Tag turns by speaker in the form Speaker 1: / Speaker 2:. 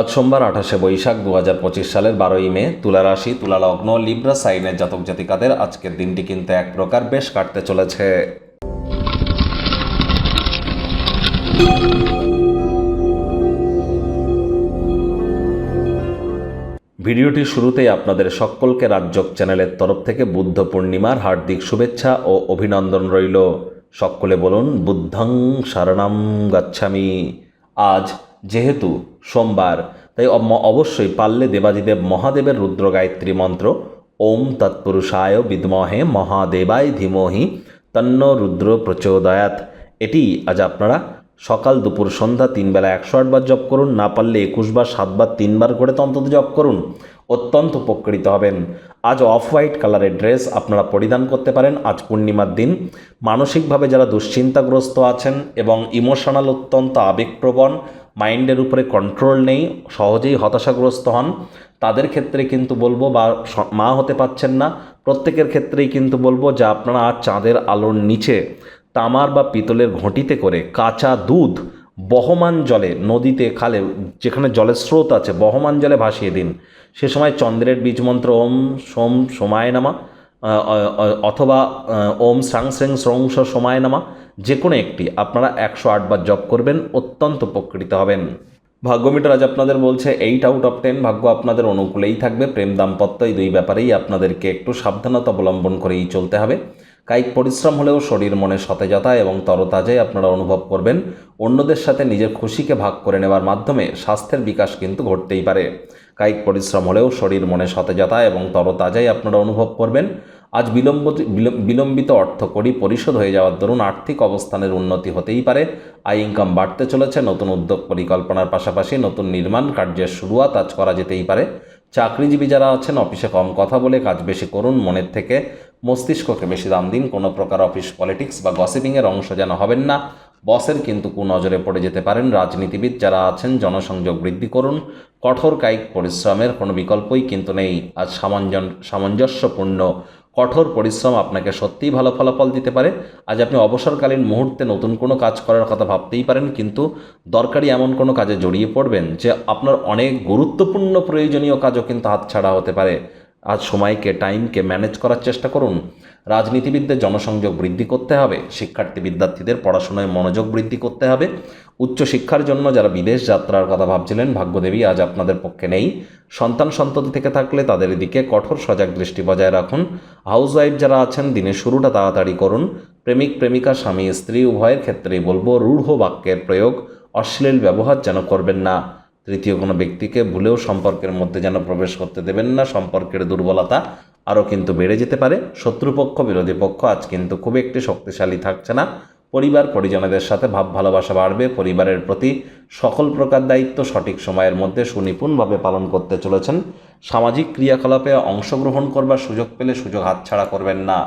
Speaker 1: আজ সোমবার আঠাশে বৈশাখ দু হাজার পঁচিশ সালের বারোই মে, তুলা রাশি, তুলা লগ্ন, লিব্রা সাইনের জাতক জাতিকাদের আজকের দিনটি কিন্তু এক প্রকার বেশ কাটতে চলেছে। ভিডিওটি শুরুতেই আপনাদের সকলকে রাজ্যক চ্যানেলের তরফ থেকে বুদ্ধ পূর্ণিমার হার্দিক শুভেচ্ছা ও অভিনন্দন রইল। সকলে বলুন, বুদ্ধং শরণম গচ্ছামি। আজ যেহেতু সোমবার, তাই অবশ্যই পারলে দেবাদিদেব মহাদেবের রুদ্র গায়ত্রী মন্ত্র, ওম তৎপুরুষায় বিদ্মহে মহাদেবায় ধীমহি তন্ন রুদ্র প্রচোদয়াত। এটি আজ আপনারা সকাল দুপুর সন্ধ্যা তিনবেলা একশো আটবার জপ করুন, না পারলে একুশ বার সাতবার তিনবার করে তো অন্তত জপ করুন। অত্যন্ত উপকৃত হবেন। আজ অফ হোয়াইট কালারের ড্রেস আপনারা পরিধান করতে পারেন। আজ পূর্ণিমার দিন। মানসিকভাবে যারা দুশ্চিন্তাগ্রস্ত আছেন এবং ইমোশনাল অত্যন্ত আবেগপ্রবণ মাইন্ডের উপরে কন্ট্রোল নেই, সহজেই হতাশাগ্রস্ত হন। তাদের ক্ষেত্রে কিন্তু বলব বা মা হতে পাচ্ছেন না। প্রত্যেকের ক্ষেত্রেই কিন্তু বলব যে আপনারা চাঁদের আলোর নিচে তামার বা পিতলের ঘটিতে করে কাঁচা দুধ বহমান জলে নদীতে খালে, যেখানে জলের স্রোত আছে, বহমান জলে ভাসিয়ে দিন। সে সময় চন্দ্রের বীজ মন্ত্র ওম সোম সোমায় নামা। অথবা ওম স্রাং স্রেং স্রংস সময় নামা। যে কোনো একটি, আপনারা একশো আটবার জপ করবেন, অত্যন্ত উপকৃত হবেন। ভাগ্যমিটার আজ আপনাদের বলছে এইট আউট অফ টেন ভাগ্য আপনাদের অনুকূলেই থাকবে, প্রেম দাম্পত্য এই দুই ব্যাপারেই আপনাদেরকে একটু সাবধানতা অবলম্বন করেই চলতে হবে। কায়িক পরিশ্রম হলেও শরীর মনে সতেজতা এবং তরতাজাই আপনারা অনুভব করবেন। অন্যদের সাথে নিজের খুশিকে ভাগ করে নেওয়ার মাধ্যমে স্বাস্থ্যের বিকাশ কিন্তু ঘটতেই পারে। কায়িক পরিশ্রম হলেও শরীর মনে সতেজতা এবং তরতাজাই আপনারা অনুভব করবেন। আজ বিলম্ব বিলম্বিত অর্থ করি পরিশোধ হয়ে যাওয়ার দরুন আর্থিক অবস্থানের উন্নতি হতেই পারে। আয় ইনকাম বাড়তে চলেছে, নতুন উদ্যোগ পরিকল্পনার পাশাপাশি নতুন নির্মাণ কার্যের শুরুয়াত আজ করা যেতেই পারে। চাকরিজীবী যারা আছেন, অফিসে কম কথা বলে কাজ বেশি করুন, মনের থেকে মস্তিষ্ককে বেশি দাম দিন, কোনো প্রকার অফিস পলিটিক্স বা গসিপিংয়ের অংশ যেন হবেন না। বসের কিন্তু কুনজরে পড়ে যেতে পারেন, রাজনীতিবিদ যারা আছেন, জনসংযোগ বৃদ্ধি করুন, কঠোর কায়িক পরিশ্রমের কোনো বিকল্পই কিন্তু নেই। আজ সামঞ্জন সামঞ্জস্যপূর্ণ কঠোর পরিশ্রম আপনাকে সত্যিই ভালো ফলাফল দিতে পারে। আজ আপনি অবসরকালীন মুহূর্তে নতুন কোনো কাজ করার কথা ভাবতেই পারেন, কিন্তু দরকারি এমন কোনো কাজে জড়িয়ে পড়বেন যে আপনার অনেক গুরুত্বপূর্ণ প্রয়োজনীয় কাজও কিন্তু হাতছাড়া হতে পারে। আজ সময়কে, টাইমকে ম্যানেজ করার চেষ্টা করুন। রাজনীতিবিদদের জনসংযোগ বৃদ্ধি করতে হবে, শিক্ষার্থী বিদ্যার্থীদের পড়াশোনায় মনোযোগ বৃদ্ধি করতে হবে। উচ্চশিক্ষার জন্য যারা বিদেশ যাত্রার কথা ভাবছিলেন, ভাগ্যদেবী আজ আপনাদের পক্ষে নেই। সন্তান সন্ততি থেকে থাকলে তাদের দিকে কঠোর সজাগ দৃষ্টি বজায় রাখুন। হাউসওয়াইফ যারা আছেন, দিনের শুরুটা তাড়াতাড়ি করুন। প্রেমিক, প্রেমিকা, স্বামী, স্ত্রী, উভয়ের ক্ষেত্রেই বলব, রূঢ় বাক্যের প্রয়োগ অশ্লীল ব্যবহার যেন করবেন না। তৃতীয় কোনো ব্যক্তিকে ভুলেও সম্পর্কের মধ্যে যেন প্রবেশ করতে দেবেন না, সম্পর্কের দুর্বলতা আরও কিন্তু বেড়ে যেতে পারে। শত্রুপক্ষ, বিরোধী পক্ষ আজ কিন্তু খুব একটি শক্তিশালী থাকছে না। পরিবার, পরিজনদের সাথে ভাব ভালোবাসা বাড়বে, পরিবারের প্রতি সকল প্রকার দায়িত্ব সঠিক সময়ের মধ্যে সুনিপুণভাবে পালন করতে চলেছেন। সামাজিক ক্রিয়াকলাপে অংশগ্রহণ করবার সুযোগ পেলে সুযোগ হাতছাড়া করবেন না।